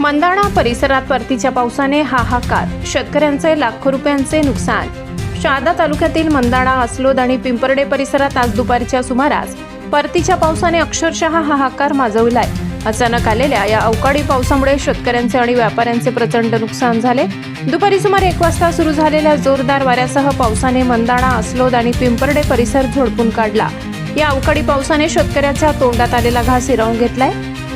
मंदाणा परिसरात परतीच्या पावसाने हाहाकार. शेतकऱ्यांचे लाखो रुपयांचे नुकसान. शहादा तालुक्यातील मंदाणा अस्लोद आणि पिंपर्डे परिसरात आज दुपारच्या सुमारास परतीच्या पावसाने अक्षरशः हाहाकार माजविलाय. अचानक आलेल्या या अवकाळी पावसामुळे शेतकऱ्यांचे आणि व्यापाऱ्यांचे प्रचंड नुकसान झाले. दुपारी सुमारे एक वाजता सुरू झालेल्या जोरदार वाऱ्यासह पावसाने मंदाणा अस्लोद आणि पिंपर्डे परिसर झोडपून काढला. या अवकाळी पावसाने शेतकऱ्याच्या तोंडात आलेला घास हिरावून घेतलाय.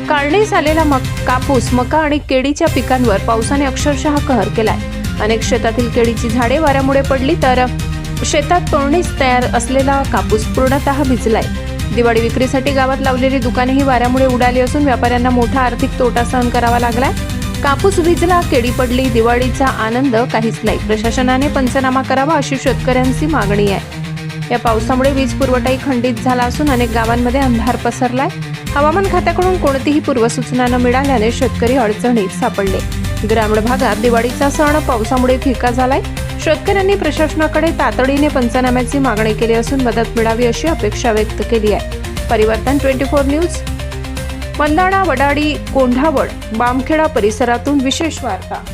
काढणी आलेला मक कापूस मका आणि केळीच्या पिकांवर पावसाने अक्षरशः कहर केलाय. अनेक शेतातील केळीची झाडे वाऱ्यामुळे पडली तर शेतात तोडणीस तयार असलेला कापूस पूर्णतः भिजलाय. दिवाळी विक्रीसाठी गावात लावलेली दुकानेही वाऱ्यामुळे उडाली असून व्यापाऱ्यांना मोठा आर्थिक तोटा सहन करावा लागलाय. कापूस भिजला केळी पडली दिवाळीचा आनंद काहीच नाही. प्रशासनाने पंचनामा करावा अशी शेतकऱ्यांची मागणी आहे. या पावसामुळे वीज पुरवठाही खंडित झाला असून अनेक गावांमध्ये अंधार पसरलाय. हवामान खात्याकडून कोणतीही पूर्वसूचना न मिळाल्याने शेतकरी अडचणीत सापडले. ग्रामीण भागात दिवाळीचा सण पावसामुळे फिका झालाय. शेतकऱ्यांनी प्रशासनाकडे तातडीने पंचनाम्याची मागणी केली असून मदत मिळावी अशी अपेक्षा व्यक्त केली आहे. परिवर्तन twenty four news. Mandana Wadadi Kondhawad Bamkheda परिसरातून विशेष वार्ता.